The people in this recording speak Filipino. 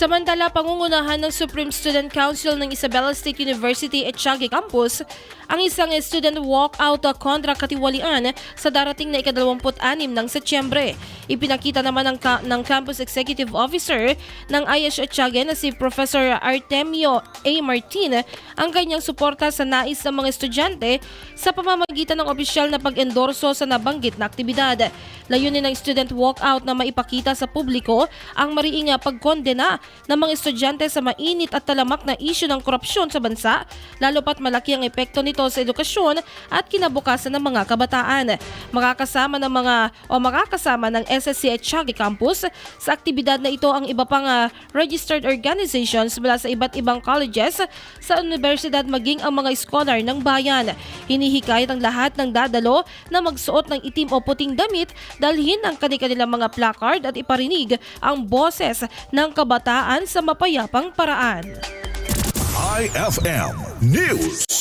Samantala, pangungunahan ng Supreme Student Council ng Isabela State University at Tiague Campus ang isang student walkout kontra katiwalian sa darating na ika-26 ng Setyembre. Ipinakita naman ng, ka- ng Campus Executive Officer ng IH at Tiague na si Professor Artemio A. Martin ang kanyang suporta sa nais ng mga estudyante sa pamamagitan ng opisyal na pag-endorso sa nabanggit na aktibidad. Layunin ng student walkout na maipakita sa publiko ang mariing pagkondena ng mga estudyante sa mainit at talamak na isyu ng korupsyon sa bansa, lalo pat malaki ang epekto nito sa edukasyon at kinabukasan ng mga kabataan. Makakasama ng mga o makakasama ng At Tiague Campus sa aktibidad na ito ang iba pang ah, registered organizations mula sa iba't ibang colleges sa universidad maging ang mga scholar ng bayan. Hinihikayat ang lahat ng dadalo na magsuot ng itim o puting damit, dalhin ang kanilang mga placard at iparinig ang boses ng kabataan sa mapayapang paraan. IFM News.